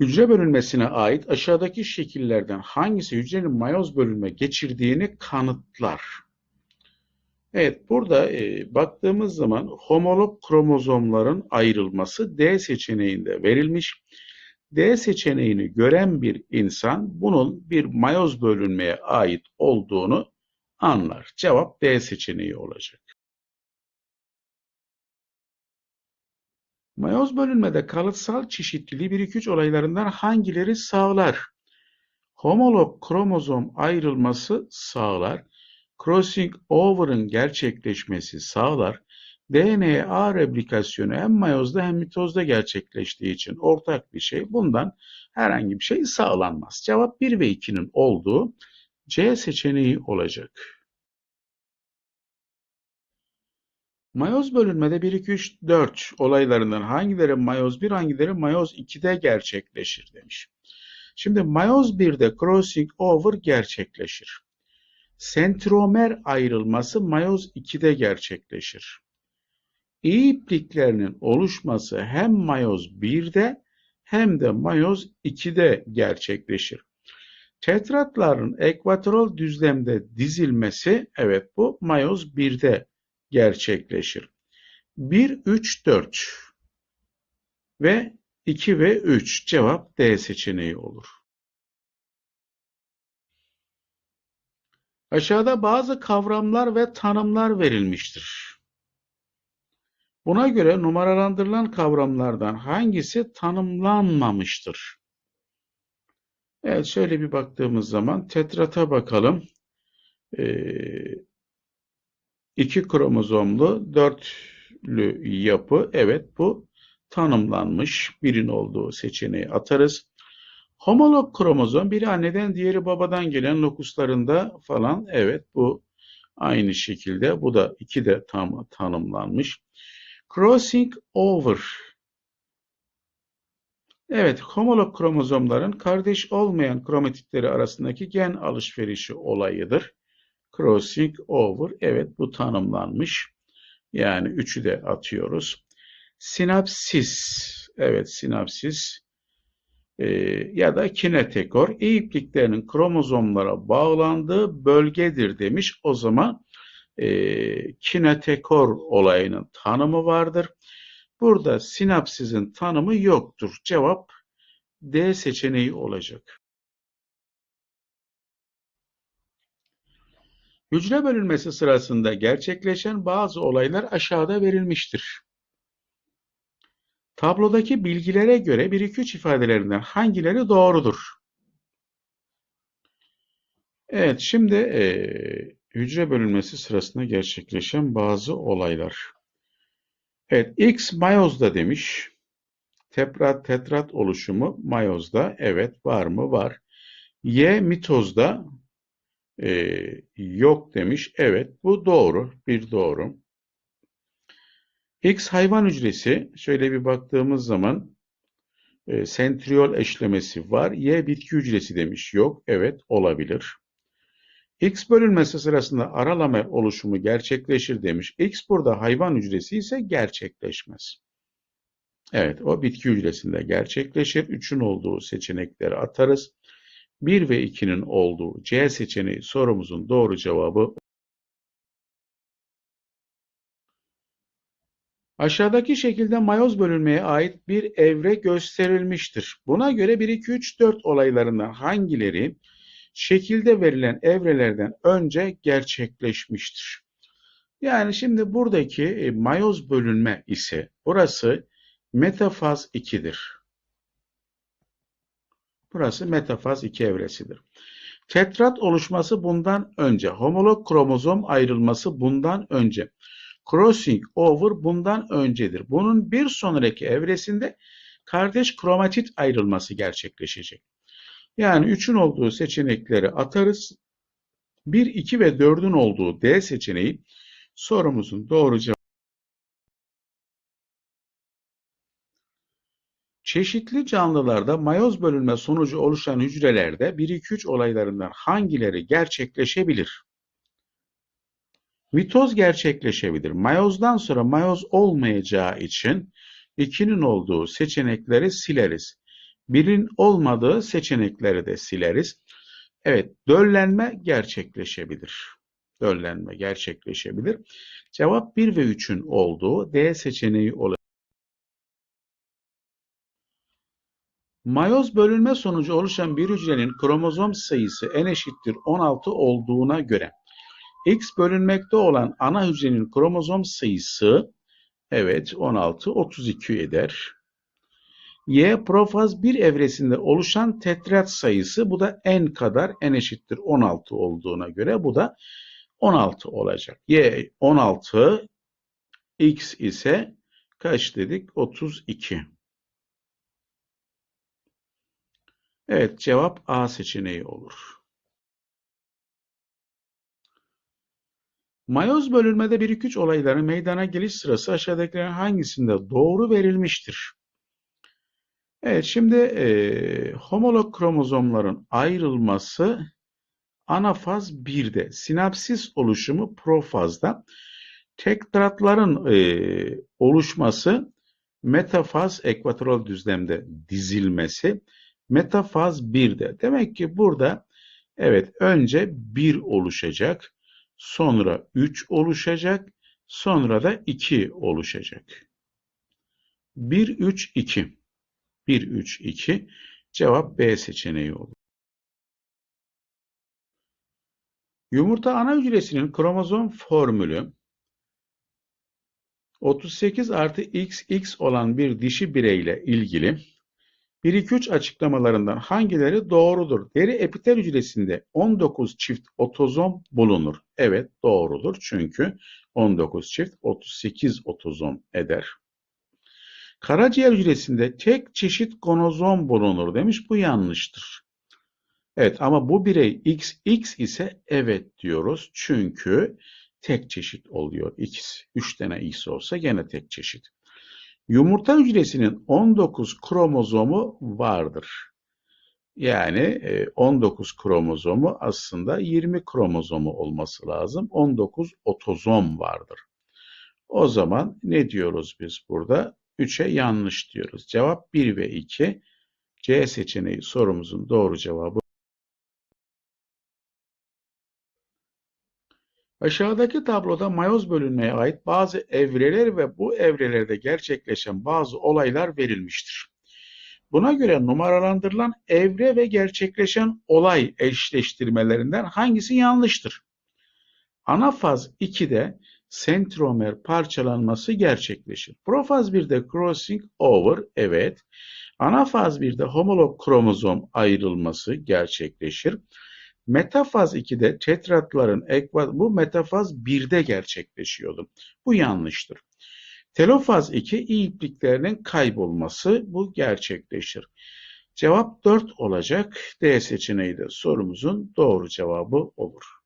Hücre bölünmesine ait aşağıdaki şekillerden hangisi hücrenin mayoz bölünme geçirdiğini kanıtlar? Evet, burada e, baktığımız zaman homolog kromozomların ayrılması D seçeneğinde verilmiş. D seçeneğini gören bir insan bunun bir mayoz bölünmeye ait olduğunu anlar. Cevap D seçeneği olacak. Mayoz bölünmede kalıtsal çeşitliliği 1-2-3 olaylarından hangileri sağlar? Homolog kromozom ayrılması sağlar. Crossing over'ın gerçekleşmesi sağlar. DNA replikasyonu hem mayozda hem mitozda gerçekleştiği için ortak bir şey. Bundan herhangi bir şey sağlanmaz. Cevap 1 ve 2'nin olduğu C seçeneği olacak. Mayoz bölünmede 1, 2, 3, 4 olaylarından hangileri mayoz 1, hangileri mayoz 2'de gerçekleşir demiş. Şimdi mayoz 1'de crossing over gerçekleşir. Sentromer ayrılması mayoz 2'de gerçekleşir. İyi ipliklerinin oluşması hem mayoz 1'de hem de mayoz 2'de gerçekleşir. Tetratların ekvatoral düzlemde dizilmesi evet bu mayoz 1'de gerçekleşir. 1, 3, 4 ve 2 ve 3 cevap D seçeneği olur. Aşağıda bazı kavramlar ve tanımlar verilmiştir. Buna göre numaralandırılan kavramlardan hangisi tanımlanmamıştır? Evet şöyle bir baktığımız zaman tetrata bakalım. Ee, iki kromozomlu dörtlü yapı evet bu tanımlanmış birin olduğu seçeneği atarız. Homolog kromozom biri anneden diğeri babadan gelen lokuslarında falan evet bu aynı şekilde bu da iki de tam tanımlanmış. Crossing over Evet, homolog kromozomların kardeş olmayan kromatitleri arasındaki gen alışverişi olayıdır. Crossing over, evet bu tanımlanmış. Yani üçü de atıyoruz. Sinapsis, evet sinapsis e, ya da kinetekor, ipliklerinin kromozomlara bağlandığı bölgedir demiş. O zaman e, kinetekor olayının tanımı vardır. Burada sinapsizin tanımı yoktur. Cevap D seçeneği olacak. Hücre bölünmesi sırasında gerçekleşen bazı olaylar aşağıda verilmiştir. Tablodaki bilgilere göre 1-2-3 ifadelerinden hangileri doğrudur? Evet, şimdi e, hücre bölünmesi sırasında gerçekleşen bazı olaylar. Evet, X mayozda demiş. Teprat, tetrat oluşumu mayozda. Evet, var mı? Var. Y mitozda e, yok demiş. Evet, bu doğru. Bir doğru. X hayvan hücresi, şöyle bir baktığımız zaman e, sentriol eşlemesi var. Y bitki hücresi demiş. Yok. Evet, olabilir. X bölünmesi sırasında ara lamer oluşumu gerçekleşir demiş. X burada hayvan hücresi ise gerçekleşmez. Evet, o bitki hücresinde gerçekleşir. 3'ün olduğu seçenekleri atarız. 1 ve 2'nin olduğu C seçeneği sorumuzun doğru cevabı Aşağıdaki şekilde mayoz bölünmeye ait bir evre gösterilmiştir. Buna göre 1, 2, 3, 4 olaylarından hangileri şekilde verilen evrelerden önce gerçekleşmiştir? Yani şimdi buradaki e, mayoz bölünme ise burası metafaz 2'dir. Burası metafaz 2 evresidir. Tetrat oluşması bundan önce, homolog kromozom ayrılması bundan önce, crossing over bundan öncedir. Bunun bir sonraki evresinde kardeş kromatit ayrılması gerçekleşecek. Yani 3'ün olduğu seçenekleri atarız. 1, 2 ve 4'ün olduğu D seçeneği sorumuzun doğru cevabı. Çeşitli canlılarda mayoz bölünme sonucu oluşan hücrelerde 1-2-3 olaylarından hangileri gerçekleşebilir? Mitoz gerçekleşebilir. Mayozdan sonra mayoz olmayacağı için 2'nin olduğu seçenekleri sileriz. Birin olmadığı seçenekleri de sileriz. Evet, döllenme gerçekleşebilir. Döllenme gerçekleşebilir. Cevap 1 ve 3'ün olduğu D seçeneği olacak. Mayoz bölünme sonucu oluşan bir hücrenin kromozom sayısı n eşittir 16 olduğuna göre X bölünmekte olan ana hücrenin kromozom sayısı evet 16 32 eder. Y profaz 1 evresinde oluşan tetrat sayısı bu da n kadar n eşittir 16 olduğuna göre bu da 16 olacak. Y 16 X ise kaç dedik? 32. Evet cevap A seçeneği olur. Mayoz bölünmede 1-2-3 olayların meydana geliş sırası aşağıdakilerin hangisinde doğru verilmiştir? Evet şimdi e, homolog kromozomların ayrılması anafaz 1'de, sinapsis oluşumu profazda, tekratların e, oluşması metafaz ekvatoral düzlemde dizilmesi metafaz 1'de. Demek ki burada evet önce 1 oluşacak, sonra 3 oluşacak, sonra da 2 oluşacak. 1 3 2. 1 3 2 cevap B seçeneği olur. Yumurta ana hücresinin kromozom formülü 38 artı XX olan bir dişi bireyle ilgili 1-2-3 açıklamalarından hangileri doğrudur? Deri epitel hücresinde 19 çift otozom bulunur. Evet doğrudur çünkü 19 çift 38 otozom eder. Karaciğer hücresinde tek çeşit gonozom bulunur demiş. Bu yanlıştır. Evet ama bu birey XX ise evet diyoruz. Çünkü tek çeşit oluyor. X, 3 tane X olsa gene tek çeşit. Yumurta hücresinin 19 kromozomu vardır. Yani 19 kromozomu aslında 20 kromozomu olması lazım. 19 otozom vardır. O zaman ne diyoruz biz burada? 3'e yanlış diyoruz. Cevap 1 ve 2. C seçeneği sorumuzun doğru cevabı. Aşağıdaki tabloda mayoz bölünmeye ait bazı evreler ve bu evrelerde gerçekleşen bazı olaylar verilmiştir. Buna göre numaralandırılan evre ve gerçekleşen olay eşleştirmelerinden hangisi yanlıştır? Ana faz 2'de sentromer parçalanması gerçekleşir. Profaz 1'de crossing over, evet. Ana faz 1'de homolog kromozom ayrılması gerçekleşir. Metafaz 2'de tetratların ekvat bu metafaz 1'de gerçekleşiyordu. Bu yanlıştır. Telofaz 2 iyi ipliklerinin kaybolması bu gerçekleşir. Cevap 4 olacak. D seçeneği de sorumuzun doğru cevabı olur.